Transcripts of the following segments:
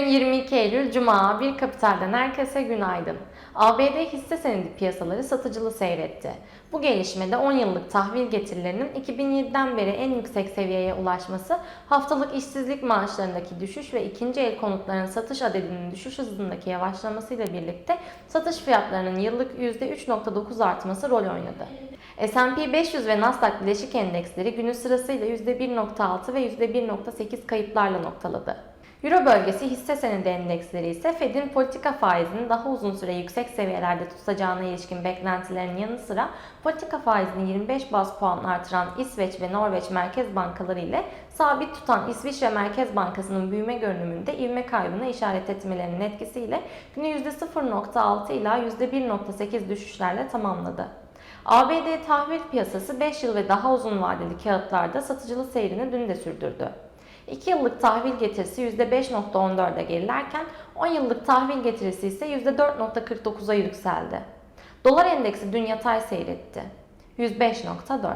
Bugün 22 Eylül Cuma, bir kapitalden herkese günaydın. ABD hisse senedi piyasaları satıcılı seyretti. Bu gelişmede 10 yıllık tahvil getirilerinin 2007'den beri en yüksek seviyeye ulaşması, haftalık işsizlik maaşlarındaki düşüş ve ikinci el konutların satış adedinin düşüş hızındaki yavaşlamasıyla birlikte satış fiyatlarının yıllık %3.9 artması rol oynadı. S&P 500 ve Nasdaq bileşik endeksleri günün sırasıyla %1.6 ve %1.8 kayıplarla noktaladı. Euro bölgesi hisse senedi endeksleri ise Fed'in politika faizini daha uzun süre yüksek seviyelerde tutacağına ilişkin beklentilerinin yanı sıra politika faizini 25 baz puan artıran İsveç ve Norveç merkez bankaları ile sabit tutan İsviçre Merkez Bankası'nın büyüme görünümünde ivme kaybına işaret etmelerinin etkisiyle günü %0.6 ila %1.8 düşüşlerle tamamladı. ABD tahvil piyasası 5 yıl ve daha uzun vadeli kağıtlarda satıcılı seyrini dün de sürdürdü. 2 yıllık tahvil getirisi %5.14'e gerilerken 10 yıllık tahvil getirisi ise %4.49'a yükseldi. Dolar endeksi dün yatay seyretti. 105.4.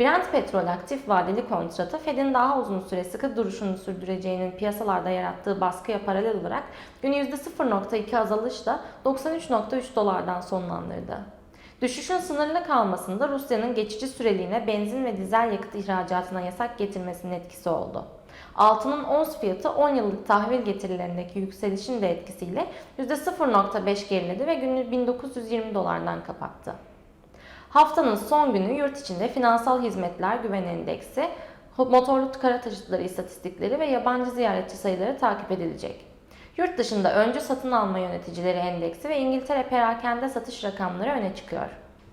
Brent petrol aktif vadeli kontratı Fed'in daha uzun süre sıkı duruşunu sürdüreceğinin piyasalarda yarattığı baskıya paralel olarak günü %0.2 azalışla 93.3 dolardan sonlandırdı. Düşüşün sınırlı kalmasında Rusya'nın geçici süreliğine benzin ve dizel yakıt ihracatına yasak getirmesinin etkisi oldu. Altının ons fiyatı 10 yıllık tahvil getirilerindeki yükselişin de etkisiyle %0.5 geriledi ve günü 1920 dolardan kapattı. Haftanın son günü yurt içinde finansal hizmetler güven endeksi, motorlu kara taşıtları istatistikleri ve yabancı ziyaretçi sayıları takip edilecek. Yurt dışında öncü satın alma yöneticileri endeksi ve İngiltere perakende satış rakamları öne çıkıyor.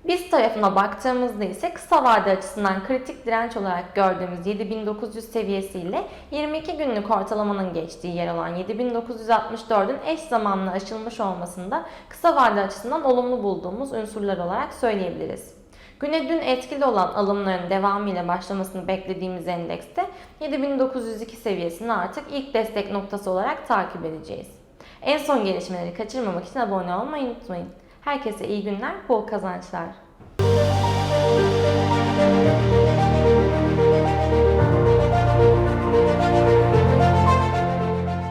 Biz tarafına baktığımızda ise kısa vade açısından kritik direnç olarak gördüğümüz 7900 seviyesiyle 22 günlük ortalamanın geçtiği yer olan 7964'ün eş zamanlı aşılmış olmasında kısa vade açısından olumlu bulduğumuz unsurlar olarak söyleyebiliriz. Güne dün etkili olan alımların devamıyla başlamasını beklediğimiz endekste 7902 seviyesini artık ilk destek noktası olarak takip edeceğiz. En son gelişmeleri kaçırmamak için abone olmayı unutmayın. Herkese iyi günler, bol kazançlar.